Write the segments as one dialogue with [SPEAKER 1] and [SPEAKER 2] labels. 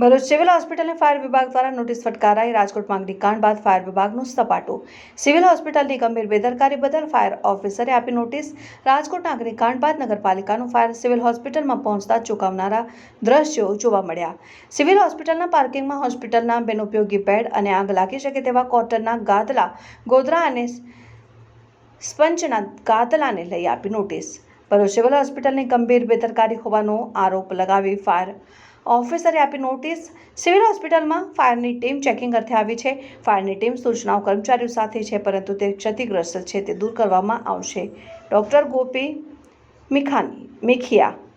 [SPEAKER 1] Bharuch civil હોસ્પિટલને fire વિભાગ દ્વારા નોટિસ ફટકારાઈ. રાજકોટ માંગણી કાંડ બાદ ફાયર વિભાગનું સપાટું. સિવિલ હોસ્પિટલની ગંભીર બેદરકારી બદલ ફાયર ઓફિસરે આપી નોટિસ. રાજકોટ નાગરિક કાંડ બાદ નગરપાલિકાનું ફાયર સિવિલ હોસ્પિટલમાં પહોંચતા ચોંકાવનારા દ્રશ્યો જોવા મળ્યા. સિવિલ હોસ્પિટલના પાર્કિંગમાં હોસ્પિટલના બિનઉપયોગી બેડ અને આગ લાગી શકે તેવા કોટનના ગાદલા ગોધરા અને સ્પંચના ગાદલાને લઈ આપી નોટિસ. ભરૂચ સિવિલ હોસ્પિટલની ગંભીર બેદરકારી હોવાનો આરોપ લગાવી ફાયર ઓફિસરે આપી નોટિસ. સિવિલ હોસ્પિટલમાં ફાયરની ટીમ ચેકિંગ અર્થે આવી છે. ફાયરની ટીમ સૂચનાઓ કર્મચારીઓ સાથે છે, પરંતુ તે ક્ષતિગ્રસ્ત છે, તે દૂર કરવામાં આવશે. ડૉક્ટર ગોપી મિખાની મિખિયા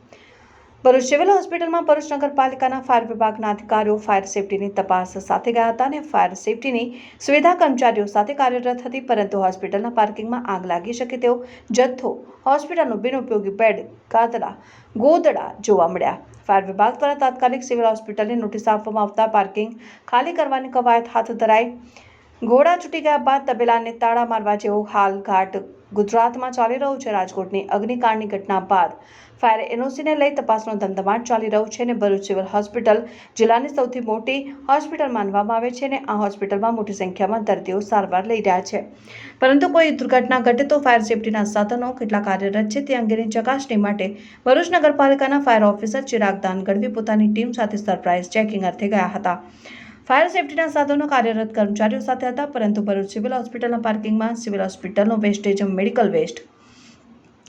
[SPEAKER 1] ભરૂચ સિવિલ હોસ્પિટલમાં ભરૂચ નગરપાલિકાના ફાયર વિભાગના અધિકારીઓ ફાયર સેફટીની તપાસ સાથે ગયા હતા અને ફાયર સેફટીની સુવિધા કર્મચારીઓ સાથે કાર્યરત હતી, પરંતુ હોસ્પિટલના પાર્કિંગમાં આગ લાગી શકે તેવો જથ્થો હોસ્પિટલનો બિનઉપયોગી બેડ ગાદલા ગોદડા જોવા મળ્યા. ફાયર વિભાગ દ્વારા તાત્કાલિક સિવિલ હોસ્પિટલને નોટિસ આપવામાં આવતા પાર્કિંગ ખાલી કરવાની કવાયત હાથ ધરાઈ ઘોડા છૂટી ગયા બાદ તબેલાને તાળા મારવા જેવો હાલ ઘાટ ગુજરાતમાં ચાલી રહ્યો છે. રાજકોટની અગ્નિકાંડની ઘટના બાદ ફાયર એનઓસીને લઈ તપાસનો ધમધમાટ ચાલી રહ્યો છે અને ભરૂચ સિવિલ હોસ્પિટલ જિલ્લાની સૌથી મોટી હોસ્પિટલ માનવામાં આવે છે અને આ હોસ્પિટલમાં મોટી સંખ્યામાં દર્દીઓ સારવાર લઈ રહ્યા છે. પરંતુ કોઈ દુર્ઘટના ઘટે તો ફાયર સેફટીના સાધનો કેટલા કાર્યરત છે તે અંગેની ચકાસણી માટે ભરૂચ નગરપાલિકાના ફાયર ઓફિસર ચિરાગ દાન ગઢવી પોતાની ટીમ સાથે સરપ્રાઇઝ ચેકિંગ અર્થે ગયા હતા. ફાયર સેફટીના સાધનો કાર્યરત કર્મચારીઓ સાથે હતા, પરંતુ ભરૂચ સિવિલ હોસ્પિટલના પાર્કિંગમાં સિવિલ હોસ્પિટલનો વેસ્ટેજ મેડિકલ વેસ્ટ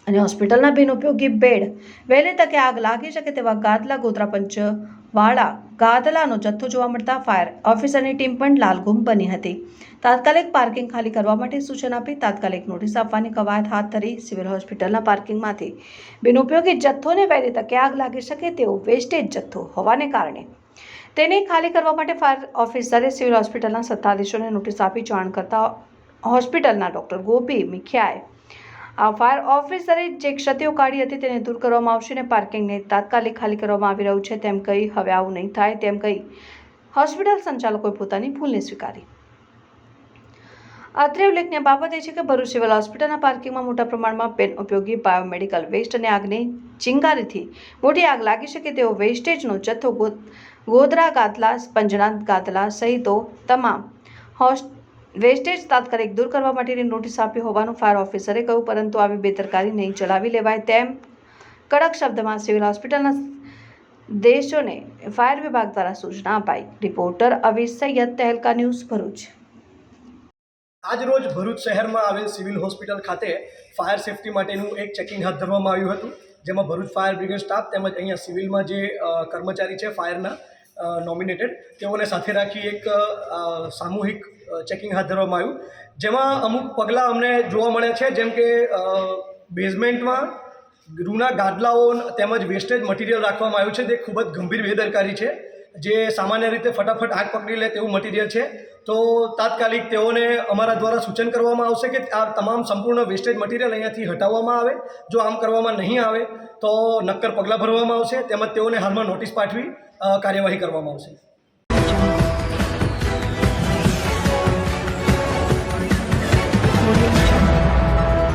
[SPEAKER 1] અને હોસ્પિટલના બિનઉપયોગી બેડ. વહેલી તકે આગ લાગી શકે તેવા ગાદલા ગોત્રા પંચવાળા ગાદલાનો જથ્થો જોવા મળતા ફાયર ઓફિસરની ટીમ પણ લાલઘુમ બની હતી. તાત્કાલિક પાર્કિંગ ખાલી કરવા માટે સૂચન આપી તાત્કાલિક નોટિસ આપવાની કવાયત હાથ ધરી સિવિલ હોસ્પિટલના પાર્કિંગમાંથી. બિનઉપયોગી જથ્થોને વહેલી તકે આગ લાગી શકે તેવો વેસ્ટેજ જથ્થો હોવાને કારણે તેને ખાલી કરવા માટે ફાયર ઓફિસરે સિવિલ હોસ્પિટલના સત્તાધીશોને નોટિસ આપી જાણ કરતા હોસ્પિટલના ડૉક્ટર ગોપી મિખિયાએ. આ ફાયર ઓફિસરે જે ક્ષતિઓ કાઢી હતી તેને દૂર કરવામાં આવશે અને પાર્કિંગને તાત્કાલિક ખાલી કરવામાં આવી રહ્યું છે તેમ કહી હવે આવું નહીં થાય તેમ કહી હોસ્પિટલ સંચાલકોએ પોતાની ભૂલને સ્વીકારી. અત્રે ઉલ્લેખનીય બાબત એ છે કે ભરૂચ સિવિલ હોસ્પિટલના પાર્કિંગમાં મોટા પ્રમાણમાં પેન ઉપયોગી બાયોમેડિકલ વેસ્ટ અને આગની ચિંગારીથી મોટી આગ લાગી શકે તેવો વેસ્ટેજનો જથ્થો ગોધરા ગાદલા સ્પંજના કાતલા સહિતો તમામ હોસ્ટ, વેસ્ટેજ તાત્કાલિક દૂર કરવા માટેની નોટિસ આપી હોવાનું ફાયર ઓફિસરે કહ્યું, પરંતુ આવી બેદરકારી નહીં ચલાવી લેવાય તેમ કડક શબ્દમાં સિવિલ હોસ્પિટલના દેશોને ફાયર વિભાગ દ્વારા સૂચના અપાઈ. Reporter Avish Saiyad, Tehelka news Bharuch.
[SPEAKER 2] આજરોજ ભરૂચ શહેરમાં આવેલ સિવિલ હોસ્પિટલ ખાતે ફાયર સેફટી માટેનું એક ચેકિંગ હાથ ધરવામાં આવ્યું હતું, જેમાં ભરૂચ ફાયર બ્રિગેડ સ્ટાફ તેમજ અહીંયા સિવિલમાં જે કર્મચારી છે ફાયરના નોમિનેટેડ તેઓને સાથે રાખી એક સામૂહિક ચેકિંગ હાથ ધરવામાં આવ્યું. જેમાં અમુક પગલાં અમને જોવા મળ્યા છે, જેમ કે બેઝમેન્ટમાં રૂના ગાદલાઓ તેમજ વેસ્ટેજ મટીરિયલ રાખવામાં આવ્યું છે. તે ખૂબ જ ગંભીર બેદરકારી છે. જે સામાન્ય રીતે ફટાફટ આગ પકડી લે તેવું મટીરિયલ છે. તો તાત્કાલિક તેઓને અમારા દ્વારા સૂચન કરવામાં આવશે કે આ તમામ સંપૂર્ણ વેસ્ટેજ મટીરિયલ અહીંયાથી હટાવવામાં આવે. જો આમ કરવામાં નહીં આવે, તો નક્કર પગલાં ભરવામાં આવશે. તેમજ તેઓને હાલમાં નોટિસ પાઠવી કાર્યવાહી કરવામાં આવશે.